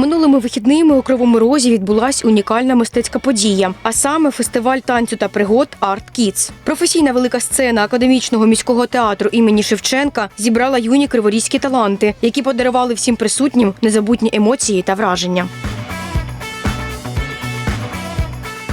Минулими вихідними у Кривому Розі відбулася унікальна мистецька подія, а саме фестиваль танцю та пригод Арт Kids. Професійна велика сцена академічного міського театру імені Шевченка зібрала юні криворізькі таланти, які подарували всім присутнім незабутні емоції та враження.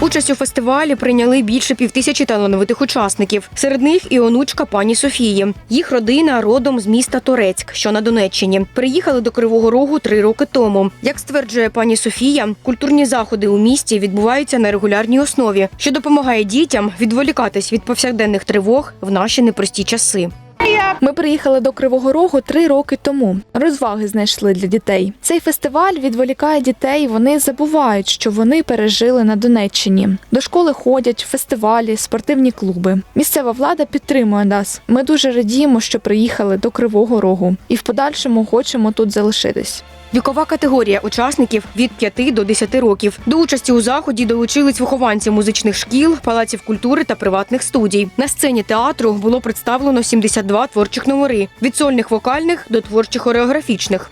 Участь у фестивалі прийняли більше півтисячі талановитих учасників. Серед них і онучка пані Софії. Їх родина родом з міста Торецьк, що на Донеччині. Приїхали до Кривого Рогу три роки тому. Як стверджує пані Софія, культурні заходи у місті відбуваються на регулярній основі, що допомагає дітям відволікатись від повсякденних тривог в наші непрості часи. Ми приїхали до Кривого Рогу три роки тому. Розваги знайшли для дітей. Цей фестиваль відволікає дітей. Вони забувають, що вони пережили на Донеччині. До школи ходять, фестивалі, спортивні клуби. Місцева влада підтримує нас. Ми дуже радіємо, що приїхали до Кривого Рогу, і в подальшому хочемо тут залишитись. Вікова категорія учасників від 5 до 10 років. До участі у заході долучились вихованці музичних шкіл, палаців культури та приватних студій. На сцені театру було представлено 72 творчих номери від сольних вокальних до творчих хореографічних.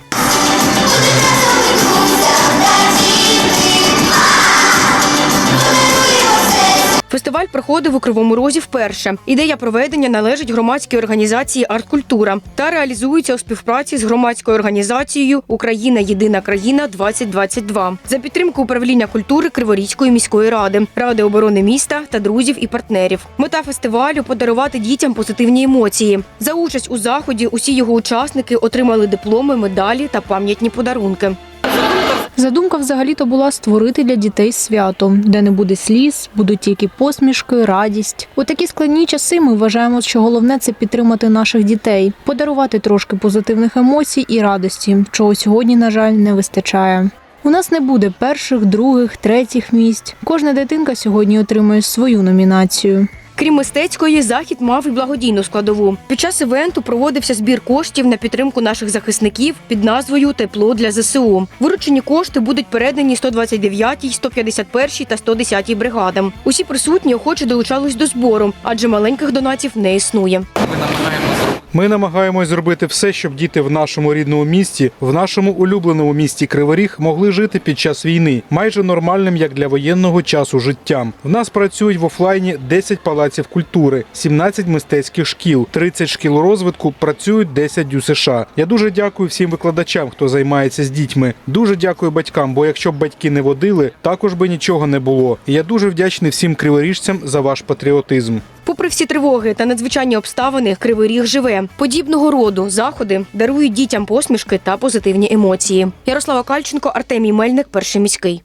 Фестиваль проходив у Кривому Розі вперше. Ідея проведення належить громадській організації Арткультура та реалізується у співпраці з громадською організацією Україна Єдина країна 2022 за підтримку управління культури Криворізької міської ради, ради оборони міста та друзів і партнерів. Мета фестивалю подарувати дітям позитивні емоції. За участь у заході усі його учасники отримали дипломи, медалі та пам'ятні подарунки. Задумка взагалі-то була створити для дітей свято, де не буде сліз, будуть тільки посмішки, радість. У такі складні часи ми вважаємо, що головне це підтримати наших дітей, подарувати трошки позитивних емоцій і радості, чого сьогодні, на жаль, не вистачає. У нас не буде перших, других, третіх місць. Кожна дитинка сьогодні отримує свою номінацію. Крім мистецької, захід мав і благодійну складову. Під час івенту проводився збір коштів на підтримку наших захисників під назвою Тепло для ЗСУ. Виручені кошти будуть передані 129-й, 151-й та 110-й бригадам. Усі присутні охоче долучались до збору, адже маленьких донатів не існує. Ми намагаємось зробити все, щоб діти в нашому рідному місті, в нашому улюбленому місті Криворіг могли жити під час війни, майже нормальним як для воєнного часу життям. В нас працюють в офлайні 10 палаців культури, 17 мистецьких шкіл, 30 шкіл розвитку, працюють 10 ДЮСШ. Я дуже дякую всім викладачам, хто займається з дітьми. Дуже дякую батькам, бо якщо б батьки не водили, також би нічого не було. І я дуже вдячний всім криворіжцям за ваш патріотизм. Попри всі тривоги та надзвичайні обставини, Кривий Ріг живе. Подібного роду заходи дарують дітям посмішки та позитивні емоції. Ярослава Кальченко, Артемій Мельник, перший міський.